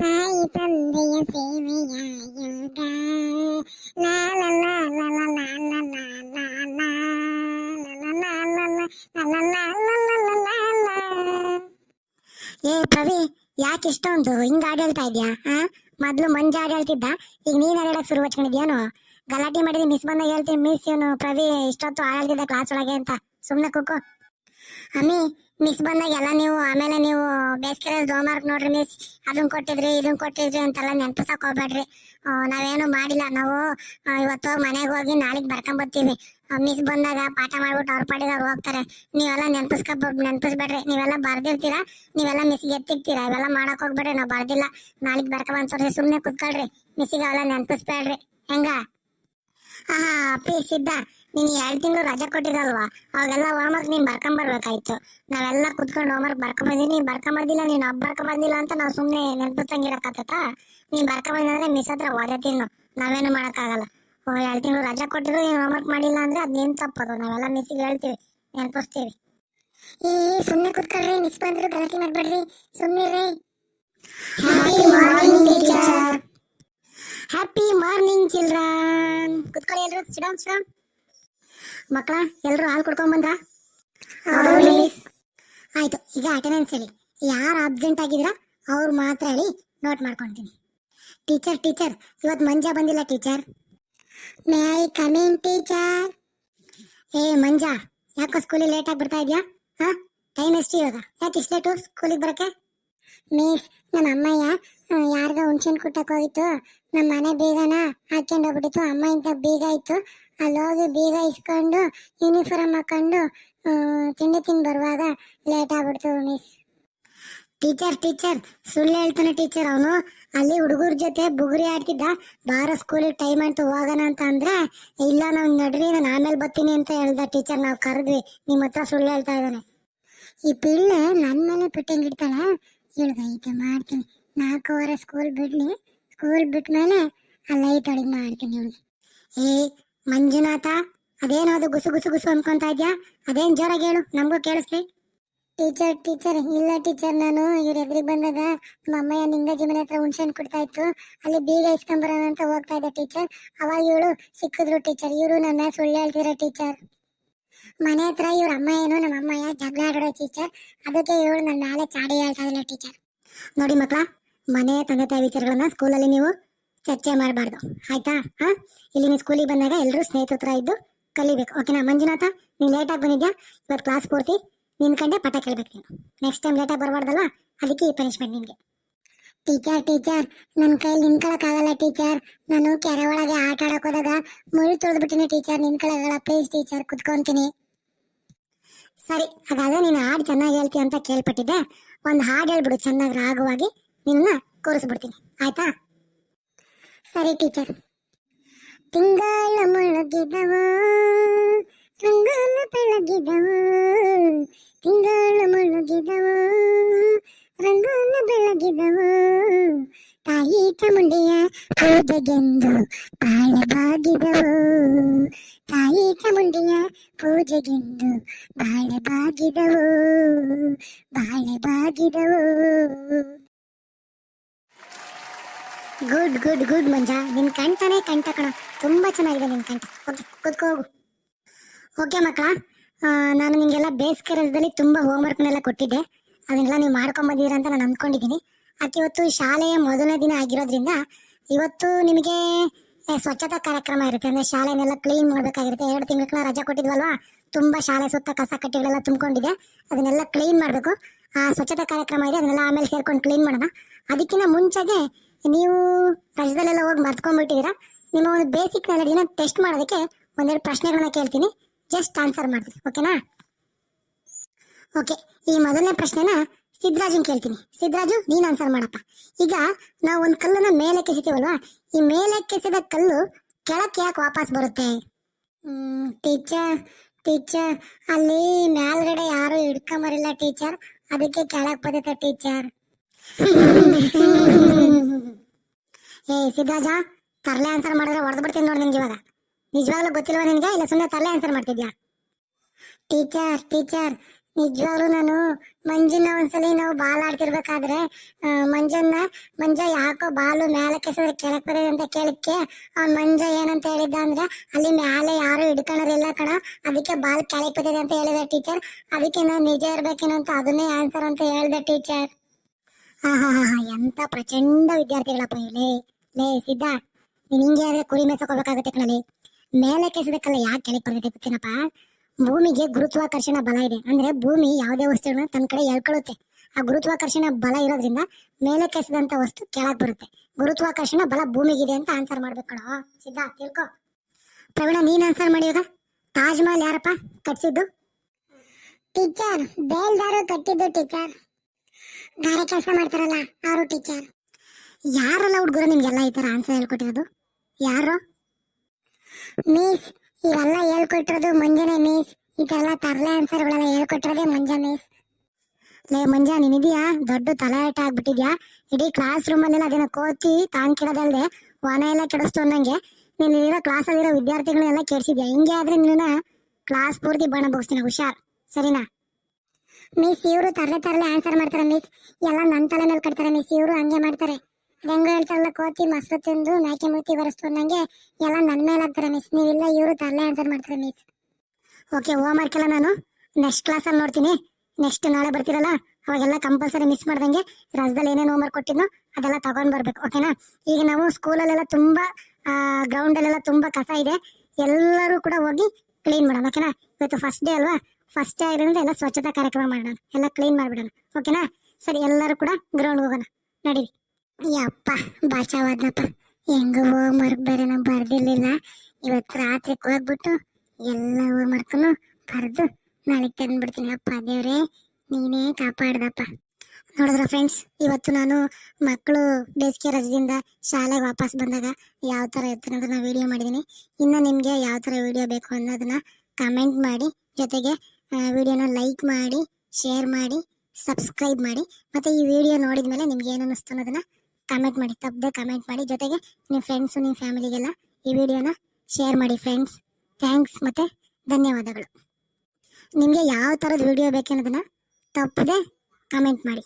ತಾಯಿ ತಂದೆಯ ಲಾ ಲಾ ಲಾ ಲಾ ಲಾ ಲಾ ಲಾ ಲಾ ಲಾ. ಏ ಪವಿ, ಯಾಕೆ ಇಷ್ಟೊಂದು? ಹಿಂಗ ಆಡಳ್ತಾ ಇದ್ಯಾ? ಹಾ ಮೊದ್ಲು ಮಂಜ ಆಡಳ್ತಿದ್ದ, ಈಗ ನೀನ್ ಆಡಕ್ ಶುರು ಹಚ್ಕೊಂಡಿದ್ಯಾನು? ಗಲಾಟೆ ಮಾಡಿದ್ರೆ ಮಿಸ್ ಬಂದಾಗ ಹೇಳ್ತೀನಿ, ಮಿಸ್ ಇವನು ಪ್ರವಿ ಇಷ್ಟೊತ್ತು ಆಡಳ್ತಿದ್ದ ಕ್ಲಾಸ್ ಒಳಗೆ ಅಂತ. ಸುಮ್ನೆ ಕುಕ್ಕು ಅಮ್ಮಿ ಮಿಸ್ ಬಂದಾಗ ಎಲ್ಲ ನೀವು ಆಮೇಲೆ ನೀವು ಬೇಸಿಗೆ ಹೋಮ್ವರ್ಕ್ ನೋಡ್ರಿ ಮಿಸ್ ಅದನ್ನ ಕೊಟ್ಟಿದ್ರಿ ಇದನ್ನ ಕೊಟ್ಟಿದ್ರಿ ಅಂತೆಲ್ಲ ನೆನಪಿಸಕ್ ಹೋಗ್ಬೇಡ್ರಿ. ನಾವೇನು ಮಾಡಿಲ್ಲ. ನಾವು ಇವತ್ತು ಮನೆಗೆ ಹೋಗಿ ನಾಳೆಗೆ ಬರ್ಕೊಂಬರ್ತೀವಿ ಮಿಸ್ ಬಂದಾಗ ಪಾಠ ಮಾಡ್ಬಿಟ್ಟು ಅವ್ರ ಪಾಡಿಗೆ ಅವ್ರು ಹೋಗ್ತಾರೆ. ನೀವೆಲ್ಲ ನೆನಪಿಸ್ಕ ನೆನಪಿಸ್ಬೇಡ್ರಿ. ನೀವೆಲ್ಲ ಬರ್ದಿರ್ತೀರಾ, ನೀವೆಲ್ಲ ಮಿಸ್ಗೆ ಎತ್ತಿರ್ತೀರಾ. ಇವೆಲ್ಲ ಮಾಡಕ್ ಹೋಗ್ಬೇಡ್ರಿ. ನಾವು ಬರ್ದಿಲ್ಲ. ನಾಳೆಗೆ ಬರ್ಕೊಂಬಂದ್ಸೋರಿ ಸುಮ್ಮನೆ ಕುತ್ಕೊಳ್ರಿ. ಮಿಸ್ಸಿಗೆ ಅವೆಲ್ಲ ನೆನಪಿಸ್ಬೇಡ್ರಿ. ಹೆಂಗ? ಹಾ ಪ್ಲೀಸ್ ಸಿದ್ಧ. ನೀನ್ ಎರಡ್ ತಿಂಗಳು ರಜೆ ಕೊಟ್ಟಿರಲ್ವಾ ಅವಾಗೆಲ್ಲ ಹೋಮ್ವರ್ಕ್ ನೀನ್ ಬರ್ಕೊಂಬರ್ಬೇಕಾಯ್ತು ನಾವೆಲ್ಲ ಕುತ್ಕೊಂಡು ಹೋಮ್ವರ್ಕ್ ಬರ್ಕೊಂಡ್ ನೀನು ಬರ್ಕೊಂಬಂದಿಲ್ಲ ನೀನ್ ಹಬ್ಬ ಬರ್ಕೊಂಡ್ ಬಂದಿಲ್ಲ ಅಂತ ನಾವು ಸುಮ್ಮನೆ ನೆನ್ಪಿಸಂಗಿರಕತ್ತ ನೀನು ಬರ್ಕೊಂಬಂದಿದ್ರೆ ಮಿಸ್ ಹತ್ರ ನಾವು ನಾವೇನು ಮಾಡಕ್ಕಾಗಲ್ಲ. ಓ ಎರಡ್ ತಿಂಗಳು ರಜೆ ಕೊಟ್ಟಿದ್ರು ನೀನ್ ಹೋಮ್ವರ್ಕ್ ಮಾಡಿಲ್ಲ ಅಂದ್ರೆ ಅದ್ ನಿನ್ ತಪ್ಪದು. ನಾವೆಲ್ಲ ಮಿಸ್ಸಿಗೆ ಹೇಳ್ತೀವಿ ನೆನಪಿಸ್ತೀವಿ. ಈ ಸುಮ್ಮನೆ ಕುತ್ಕೊಳ್ರಿ ಮಿಸ್ ಬಂದ್ರು ಗಲಾಟೆ ಮಾಡಬೇಡ್ರಿ. ಸುಮ್ಮನೆ happy morning teacher happy morning children ಕುತ್ಕೊಳ್ಳಿ ಸಿಡಮ್ ಸಿಡಮ್ ಮಕ್ಕಳ ಎಲ್ಲರೂ ಹಾಲು ಕುಡ್ಕೊಂಡ್ ಬಂದ್ರ? ಆಯ್ತು ಈಗ ಅಟೆಂಡೆನ್ಸ್ ಹೇಳಿ. ಯಾರು ಅಬ್ಸೆಂಟ್ ಆಗಿದ್ರ ಅವ್ರು ಮಾತ್ರ ಹೇಳಿ ನೋಟ್ ಮಾಡ್ಕೊಂತೀನಿ. ಟೀಚರ್ ಟೀಚರ್ ಇವತ್ತು ಮಂಜ ಬಂದಿಲ್ಲ teacher may I coming teacher ಏ ಮಂಜ ಯಾಕೋ ಸ್ಕೂಲಿಗೆ ಲೇಟ್ ಆಗಿ ಬರ್ತಾ ಇದೆಯಾ? ಹಾ ಟೈಮ್ ಎಷ್ಟು ಇವಾಗ? ಯಾಕೆ ಇಷ್ಟು ಲೇಟು ಸ್ಕೂಲಿಗೆ ಬರಕ್ಕೆ? ಮಿಸ್ ನಮ್ಮ ಅಮ್ಮಯ್ಯ ಯಾರಿಗೋ ಹುಣ್ಸಿನ ಕುಟ್ಟಕ್ಕೆ ಹೋಗಿತ್ತು. ನಮ್ಮ ಮನೆ ಬೀಗನ ಹಾಕೊಂಡು ಹೋಗ್ಬಿಟ್ಟಿತ್ತು. ಅಮ್ಮ ಇಂಥ ಬೀಗ ಇತ್ತು. ಅಲ್ಲಿ ಹೋಗಿ ಬೀಗ ಇಸ್ಕೊಂಡು ಯೂನಿಫಾರ್ಮ್ ಹಾಕೊಂಡು ತಿಂಡಿ ತಿಂದು ಬರುವಾಗ ಲೇಟ್ ಆಗ್ಬಿಡ್ತು ಮಿಸ್ ಟೀಚರ್ ಟೀಚರ್ ಸುಳ್ಳು ಹೇಳ್ತಾನೆ ಟೀಚರ್ ಅವನು. ಅಲ್ಲಿ ಹುಡುಗರ ಜೊತೆ ಬುಗುರಿ ಆಡ್ತಿದ್ದ. ಬಾರ ಸ್ಕೂಲಿಗೆ ಟೈಮ್ ಅಂತ ಹೋಗೋಣ ಅಂತ ಅಂದ್ರೆ, ಇಲ್ಲ ನಾವು ನಡ್ರಿ, ನಾನು ಆಮೇಲೆ ಬರ್ತೀನಿ ಅಂತ ಹೇಳ್ದ ಟೀಚರ್ ನಾವು ಕರೆದ್ವಿ. ನಿಮ್ಮ ಹತ್ರ ಸುಳ್ಳು ಹೇಳ್ತಾ ಇದ್ದಾನೆ. ಈ ಪಿಳ್ಳೆ ನನ್ನ ಮೇಲೆ ಪಿಟ್ಟಿಂಗ್ ಇಡ್ತಾಳೆ. ಇಳ್ದೈತೆ ಮಾಡ್ತೀನಿ. ನಾಲ್ಕೂವರೆ ಸ್ಕೂಲ್ ಬಿಡ್ಲಿ. ಸ್ಕೂಲ್ ಬಿಟ್ಮೇಲೆ ಆ ಲೈಟ್ ಅಡುಗೆ ಮಾಡ್ತೀನಿ ಇವಳಿಗೆ. ಏ ಮಂಜುನಾಥ ಅದೇನೋ ಅದು ಗುಸು ಗುಸು ಗುಸು ಅನ್ಕೊಂತ ಇದ್ಯಾ? ಅದೇನ್ ಜೋರಾಗಿ ಹೇಳು ನಮಗೂ ಕೇಳಿಸ್ಲಿ. ಟೀಚರ್ ಟೀಚರ್ ಇಲ್ಲ ಟೀಚರ್ ನಾನು ಇವ್ರ ಎದುರಿಗೆ ಬಂದಾಗ ನಮ್ಮ ಅಮ್ಮಯ್ಯ ನಿಂಗಜ್ಜಿ ಮನೆ ಹತ್ರ ಹುಣ್ಸೆಹಣ್ಣು ಕೊಡ್ತಾ ಇತ್ತು. ಅಲ್ಲಿ ಬೀಗ ಇಸ್ಕೊಂಬರೋಣ ಅಂತ ಹೋಗ್ತಾ ಇದ್ದೆ ಟೀಚರ್. ಅವಾಗ ಇವಳು ಸಿಕ್ಕಿದ್ರು ಟೀಚರ್ ಇವರು ನನ್ನ ಸುಳ್ಳು ಹೇಳ್ತಿರೋ ಟೀಚರ್. ಮನೆ ಹತ್ರ ಇವ್ರ ಅಮ್ಮ ಏನು ನಮ್ಮ ಅಮ್ಮಯ್ಯ ಜಗಳ ಆಡೋ ಟೀಚರ್. ಅದಕ್ಕೆ ಇವಳು ನನ್ನ ಮೇಲೆ ಚಾಡಿ ಹೇಳ್ತಾ ಇದ್ದಾಳೆ ಟೀಚರ್. ನೋಡಿ ಮಕ್ಕಳ ಮನೆ ತಂದೆ ತಾಯಿ ವಿಚಾರಗಳನ್ನ ಸ್ಕೂಲಲ್ಲಿ ನೀವು ಚರ್ಚೆ ಮಾಡಬಾರ್ದು. ಆಯ್ತಾ? ಹಾ? ಇಲ್ಲಿ ನೀನು ಸ್ಕೂಲಿಗೆ ಬಂದಾಗ ಎಲ್ಲರೂ ಸ್ನೇಹಿತರ ಹತ್ರ ಇದ್ದು ಕಲಿಬೇಕು. ಓಕೆನಾ ಮಂಜುನಾಥ, ನೀನು ಲೇಟಾಗಿ ಬಂದಿದ್ಯಾ? ಇವತ್ತು ಕ್ಲಾಸ್ ಪೂರ್ತಿ. ನಿನ್ನ ಕಂಡೆ ಪಟ ಕೇಳ್ಬೇಕು ನೀನು. ನೆಕ್ಸ್ಟ್ ಟೈಮ್ ಲೇಟಾಗಿ ಬರಬಾರ್ದಲ್ಲ ಅದಕ್ಕೆ ಈ ಪನಿಷ್ಮೆಂಟ್ ನಿನಗೆ. ಟೀಚರ್ ಟೀಚರ್ ನನ್ನ ಕೈಲಿ ನಿಂತ್ಕೊಳ್ಳೋಕ್ಕಾಗಲ್ಲ ಟೀಚರ್ ನಾನು ಕೆರೆ ಒಳಗೆ ಆಟ ಆಡೋಕೆ ಹೋದಾಗ ಮುಳ್ಳು ತೊಳೆದ್ಬಿಟ್ಟಿನಿ ಟೀಚರ್ ನಿಂತ್ಕೊಳಗಲ್ಲ ಪ್ಲೀಸ್ ಟೀಚರ್ ಕುತ್ಕೊಂತೀನಿ. ಸರಿ, ಹಾಗಾದ್ರೆ ನೀನು ಹಾಡು ಚೆನ್ನಾಗಿ ಹೇಳ್ತೀಯ ಅಂತ ಕೇಳ್ಪಟ್ಟಿದ್ದೆ. ಒಂದು ಹಾಡು ಹೇಳ್ಬಿಡು, ಚೆನ್ನಾಗಿ ರಾಗವಾಗಿ. ನಿನ್ನ ಕೂರಿಸ್ಬಿಡ್ತೀನಿ. ಆಯ್ತಾ? ಸರಿ ಟೀಚರ್ ತಿಂಗಳ ಮುಳುಗಿದವು ರಂಗಾಲ ಬೆಳಗಿದವು ತಿಂಗಳ ಮುಳುಗಿದವು ರಂಗಾಲ ಬೆಳಗಿದವು ತಾಯಿ ಚಾಮುಂಡಿಯ ಪೂಜೆಗೆಂದು ಬಾಳಬಾಗಿದವು ತಾಯಿ ಚಾಮುಂಡಿಯ ಪೂಜೆಗೆಂದು ಬಾಳಬಾಗಿದವು ಬಾಳಬಾಗಿದವು ಗುಡ್ ಗುಡ್ ಗುಡ್ ಮಂಜ. ನಿನ್ ಕಂಠನೇ ಕಂಠ ಕಣ. ತುಂಬಾ ಚೆನ್ನಾಗಿದೆ ನಿನ್ ಕಂಠ. ಓಕೆ ಕೂತ್ಕೋ ಹೋಗು. ಓಕೆ ಮಕ್ಕಳ? ನಾನು ನಿಮಗೆಲ್ಲ ಬೇಸಿಗೆ ರಜದಲ್ಲಿ ತುಂಬಾ ಹೋಮ್ವರ್ಕ್ನೆಲ್ಲ ಕೊಟ್ಟಿದ್ದೆ. ಅದನ್ನೆಲ್ಲ ನೀವು ಮಾಡ್ಕೊಂಬಂದಿದ್ದೀರ ಅಂತ ನಾನು ಅಂದ್ಕೊಂಡಿದ್ದೀನಿ ಅದಕ್ಕೆ ಇವತ್ತು ಶಾಲೆಯ ಮೊದಲನೇ ದಿನ ಆಗಿರೋದ್ರಿಂದ ಇವತ್ತು ನಿಮಗೆ ಸ್ವಚ್ಛತಾ ಕಾರ್ಯಕ್ರಮ ಇರುತ್ತೆ. ಅಂದರೆ ಶಾಲೆನೆಲ್ಲ ಕ್ಲೀನ್ ಮಾಡಬೇಕಾಗಿರುತ್ತೆ. ಎರಡು ತಿಂಗಳ ರಜೆ ಕೊಟ್ಟಿದ್ವಲ್ವಾ? ತುಂಬಾ ಶಾಲೆ ಸುತ್ತ ಕಸ ಕಟ್ಟಿಗಳೆಲ್ಲ ತುಂಬಿಕೊಂಡಿದೆ. ಅದನ್ನೆಲ್ಲ ಕ್ಲೀನ್ ಮಾಡಬೇಕು. ಆ ಸ್ವಚ್ಛತಾ ಕಾರ್ಯಕ್ರಮ ಇದೆ. ಅದನ್ನೆಲ್ಲ ಆಮೇಲೆ ಸೇರ್ಕೊಂಡು ಕ್ಲೀನ್ ಮಾಡೋಣ. ಅದಕ್ಕಿಂತ ಮುಂಚೆಗೆ ನೀವು ಕಷ್ಟದಲ್ಲೆಲ್ಲ ಹೋಗಿ ಮರ್ತ್ಕೊಂಡ್ಬಿಟ್ಟಿದ್ದೀರಾ? ನಿಮ್ಮ ಒಂದು ಬೇಸಿಕ್ ನಾಲೆಡ್ಜ್ನ ಟೆಸ್ಟ್ ಮಾಡೋದಕ್ಕೆ ಒಂದೆರಡು ಪ್ರಶ್ನೆಗಳನ್ನ ಕೇಳ್ತೀನಿ. ಜಸ್ಟ್ ಆನ್ಸರ್ ಮಾಡ್ತೀನಿ. ಓಕೆನಾ ಓಕೆ ಈ ಮೊದಲನೇ ಪ್ರಶ್ನೆನ ಸಿದ್ರಾಜನ್ ಕೇಳ್ತೀನಿ. ಸಿದ್ರಾಜು ನೀನು ಆನ್ಸರ್ ಮಾಡಪ್ಪ. ಈಗ ನಾವು ಒಂದು ಕಲ್ಲನ್ನ ಮೇಲೆ ಕೆಸಿತೀವಲ್ವಾ? ಈ ಮೇಲೆ ಕೆಸಿದ ಕಲ್ಲು ಕೆಳಕ್ಕೆ ಯಾಕೆ ವಾಪಸ್ ಬರುತ್ತೆ? ಟೀಚರ್ ಟೀಚರ್ ಅಲ್ಲಿ ಮೇಲ್ಗಡೆ ಯಾರು ಹಿಡ್ಕೊಂಬರಿಲ್ಲ ಟೀಚರ್ ಅದಕ್ಕೆ ಕೆಳಗೆ ಬರುತ್ತೆ ಟೀಚರ್ ಏ ಸಿದ್ಧರಾಜ ತರಲೆ ಆನ್ಸರ್ ಮಾಡಿದ್ರೆ ಹೊಡೆದು ಬಿಡ್ತೀನಿ ನೋಡಿ ನಿಮ್ಗೆ ಇವಾಗ. ನಿಜವಾಗ್ಲೂ ಗೊತ್ತಿಲ್ವಾ ನಿನಗೆ? ಇಲ್ಲ ಸುಮ್ಮನೆ ತರಲೆ ಆನ್ಸರ್ ಮಾಡ್ತಿದ್ಯಾ? ಟೀಚರ್ ಟೀಚರ್ ನಿಜವಾಗ್ಲೂ ನಾನು ಮಂಜನ್ನ ಒಂದ್ಸಲಿ ನಾವು ಬಾಲ್ ಆಡ್ತಿರ್ಬೇಕಾದ್ರೆ ಆ, ಮಂಜನ್ನ ಮಂಜ ಯಾಕೋ ಬಾಲು ಮೇಲೆ ಕೆಸಿದ್ರೆ ಕೆಳಕ್ ಬರೋದು ಅಂತ ಕೇಳಕ್ಕೆ ಅವ್ನ್ ಮಂಜ ಏನಂತ ಹೇಳಿದ್ದ ಅಂದ್ರೆ ಅಲ್ಲಿ ಮೇಲೆ ಯಾರು ಹಿಡ್ಕೊಳ್ಳೋರಿಲ್ಲ ಕಣ ಅದಕ್ಕೆ ಬಾಲ್ ಕೆಳಕ್ ಬಿದ್ದಿದೆ ಅಂತ ಹೇಳಿದೆ ಟೀಚರ್. ಅದಕ್ಕೆ ನಾನು ನಿಜ ಇರ್ಬೇಕೇನೋ ಅಂತ ಅದನ್ನೇ ಆನ್ಸರ್ ಅಂತ ಹೇಳ್ದೆ ಟೀಚರ್. ಹಾ ಹಾ ಹಾ ಹಾ ಎಂತ ಪ್ರಚಂಡ ವಿದ್ಯಾರ್ಥಿಗಳಪ್ಪ ಇಲ್ಲಿ. ಲೇ, ಸಿದ್ಧ. ನೀನ್ ಹಿಂಗೆ ಆದ್ರೆ ಕುರಿ ಮೇಸಕೋಬೇಕಾಗುತ್ತೆ ಕಣಲಿ. ಮೇಲೆ ಕೆಸಬೇಕಲ್ಲ, ಯಾಕೆ ಕೆಳಗೆ ಬರ್ತೈತೆ ಗೊತ್ತೇನಪ್ಪ? ಭೂಮಿಗೆ ಗುರುತ್ವಾಕರ್ಷಣ ಬಲ ಇದೆ. ಅಂದ್ರೆ ಭೂಮಿ ಯಾವುದೇ ವಸ್ತುಗಳನ್ನ ತನ್ನ ಕಡೆ ಹೇಳ್ಕೊಳ್ಳುತ್ತೆ ಆ ಗುರುತ್ವಾಕರ್ಷಣ ಬಲ ಇರೋದ್ರಿಂದ ಮೇಲೆ ಕೆಸದಂತ ವಸ್ತು ಕೆಳಗೆ ಬರುತ್ತೆ. ಗುರುತ್ವಾಕರ್ಷಣ ಬಲ ಭೂಮಿಗಿದೆ ಅಂತ ಆನ್ಸರ್ ಮಾಡ್ಬೇಕು ಕಣೋ. ಸಿದ್ಧ, ತಿಳ್ಕೊ. ಪ್ರವೀಣ, ನೀನ್ ಆನ್ಸರ್ ಮಾಡಿ ಇವಾಗ. ತಾಜ್ ಮಹಲ್ ಯಾರಪ್ಪ ಕಟ್ಸಿದ್ದು? ಟೀಚರ್, ಬೇಲ್ದಾರು ಕಟ್ಟಿದ್ದು ಟೀಚರ್. ಗಾರೆ ಕೆಲಸ ಮಾಡ್ತಾರಲ್ಲ, ಅವರು ಟೀಚರ್. ಯಾರಲ್ಲ ಹುಡುಗರು ನಿಮ್ಗೆಲ್ಲ ಈ ತರ ಆನ್ಸರ್ ಹೇಳ್ಕೊಟ್ಟಿರೋದು? ಯಾರು? ಮೀಸ್ ಇವೆಲ್ಲ ಹೇಳ್ಕೊಟ್ಟಿರೋದು ಮುಂಜಾನೆ ಮೀಸ್ ಈ ಎಲ್ಲ ತರಲೆ ಆನ್ಸರ್ಗಳೆಲ್ಲ ಹೇಳ್ಕೊಟ್ಟಿರೋದೇ ಮಂಜ ಮೀಸ್ ಲೇ ಮಂಜ ನೀನಿದೀಯಾ ದೊಡ್ಡ ತಲಾಟ ಆಗ್ಬಿಟ್ಟಿದ್ಯಾ? ಇಡೀ ಕ್ಲಾಸ್ ರೂಮ್ ಅಲ್ಲಿ ಅದೇನೋ ಕೋತಿ ತಾಂಗ್ ಕೆಡದಲ್ದೆ, ವನ ಎಲ್ಲ ಕೆಡಿಸ್ತು ಅನ್ನಂಗೆ. ನೀನ್ ಇರೋ ಕ್ಲಾಸ್ ಅಲ್ಲಿರೋ ವಿದ್ಯಾರ್ಥಿಗಳನ್ನೆಲ್ಲ ಕೆಡಿಸಿದ್ಯಾ? ಹಿಂಗೆ ಆದ್ರೆ ನಿನ್ನ ಕ್ಲಾಸ್ ಪೂರ್ತಿ ಬಣ ಬೋಗಿಸ್ತೀನಿ ಹುಷಾರ್. ಸರಿನಾ? ಮಿಸ್ ಇವರು ತರಲೆ ತರಲೆ ಆನ್ಸರ್ ಮಾಡ್ತಾರೆ ಮಿಸ್ ಎಲ್ಲ ನನ್ನ ತಲೆ ಮೇಲೆ ಕಟ್ತಾರೆ ಮಿಸ್ ಇವರು ಹಂಗೆ ಮಾಡ್ತಾರೆ. ಹೆಂಗ ಹೇಳ್ತಾರಲ್ಲ ಕೋತಿ ಮೊಸರು ತಿಂದು ಮೇಕೆ ಮೂತಿ ಬರೆಸ್ತು ಅನ್ನಂಗೆ, ಎಲ್ಲ ನನ್ನ ಮೇಲೆ ಆಗ್ತಾರೆ ಮಿಸ್ ನೀವಿಲ್ಲ, ಇವರು ತರಲೆ ಆನ್ಸರ್ ಮಾಡ್ತಾರೆ ಮಿಸ್ ಓಕೆ ಹೋಮ್ ವರ್ಕ್ ಎಲ್ಲ ನಾನು ನೆಕ್ಸ್ಟ್ ಕ್ಲಾಸಲ್ಲಿ ನೋಡ್ತೀನಿ. ನೆಕ್ಸ್ಟ್ ನಾಳೆ ಬರ್ತೀರಲ್ಲ, ಅವಾಗೆಲ್ಲ ಕಂಪಲ್ಸರಿ ಮಿಸ್ ಮಾಡ್ದಂಗೆ ರಜದಲ್ಲಿ ಏನೇನು ಹೋಮ್ ವರ್ಕ್ ಕೊಟ್ಟಿದ್ನೋ ಅದೆಲ್ಲ ತಗೊಂಡ್ ಬರಬೇಕು ಓಕೆನಾ ಈಗ ನಾವು ಸ್ಕೂಲಲ್ಲೆಲ್ಲ ತುಂಬಾ ಗ್ರೌಂಡಲ್ಲೆಲ್ಲ ತುಂಬಾ ಕಸ ಇದೆ. ಎಲ್ಲರೂ ಕೂಡ ಹೋಗಿ ಕ್ಲೀನ್ ಮಾಡೋಣ ಓಕೆನಾ ಇವತ್ತು ಫಸ್ಟ್ ಡೇ ಅಲ್ವಾ? ಫಸ್ಟ್ ಡೇ ಆಗಿರೋದ್ರಿಂದ ಎಲ್ಲ ಸ್ವಚ್ಛತಾ ಕಾರ್ಯಕ್ರಮ ಮಾಡೋಣ, ಎಲ್ಲ ಕ್ಲೀನ್ ಮಾಡ್ಬಿಡೋಣ ಓಕೆನಾ ಸರಿ, ಎಲ್ಲರೂ ಕೂಡ ಗ್ರೌಂಡ್ ಹೋಗೋಣ, ನಡೀರಿ. ಯಪ್ಪ ಬಾಚಾವಾದ್ನಪ್ಪ ಹೆಂಗೋ ಹೋಮ್ವರ್ಕ್ ಬೇರೆ ನಾವು ಬರ್ದಿರ್ಲಿಲ್ಲ. ಇವತ್ತು ರಾತ್ರಿ ಹೋಗ್ಬಿಟ್ಟು ಎಲ್ಲ ಹೋಮ್ವರ್ಕ್ನು ಬರೆದು ನಾಳೆಗೆ ತಂದ್ಬಿಡ್ತೀನಿ. ಅಪ್ಪ ದೇವ್ರೆ, ನೀನೇ ಕಾಪಾಡ್ದಪ್ಪ. ನೋಡಿದ್ರ ಫ್ರೆಂಡ್ಸ್ ಇವತ್ತು ನಾನು ಮಕ್ಕಳು ಬೇಸಿಗೆ ರಜದಿಂದ ಶಾಲೆಗೆ ವಾಪಸ್ ಬಂದಾಗ ಯಾವ ಥರ ಅಂತ ನಾನು ವಿಡಿಯೋ ಮಾಡಿದ್ದೀನಿ ಇನ್ನು ನಿಮಗೆ ಯಾವ ಥರ ವಿಡಿಯೋ ಬೇಕು ಅನ್ನೋದನ್ನ ಕಮೆಂಟ್ ಮಾಡಿ, ಜೊತೆಗೆ ವಿಡಿಯೋನ ಲೈಕ್ ಮಾಡಿ ಶೇರ್ ಮಾಡಿ ಸಬ್ಸ್ಕ್ರೈಬ್ ಮಾಡಿ, ಮತ್ತು ಈ ವಿಡಿಯೋ ನೋಡಿದ ಮೇಲೆ ನಿಮ್ಗೆ ಏನು ಅನ್ನಿಸ್ತು ಅನ್ನೋದನ್ನ ಕಮೆಂಟ್ ಮಾಡಿ ತಪ್ಪದೆ ಕಮೆಂಟ್ ಮಾಡಿ. ಜೊತೆಗೆ ನಿಮ್ಮ ಫ್ರೆಂಡ್ಸು ನಿಮ್ಮ ಫ್ಯಾಮಿಲಿಗೆಲ್ಲ ಈ ವಿಡಿಯೋನ ಶೇರ್ ಮಾಡಿ ಫ್ರೆಂಡ್ಸ್ ಥ್ಯಾಂಕ್ಸ್ ಮತ್ತೆ ಧನ್ಯವಾದಗಳು. ನಿಮಗೆ ಯಾವ ಥರದ ವಿಡಿಯೋ ಬೇಕೆನ್ನೋದನ್ನು ತಪ್ಪದೆ ಕಮೆಂಟ್ ಮಾಡಿ.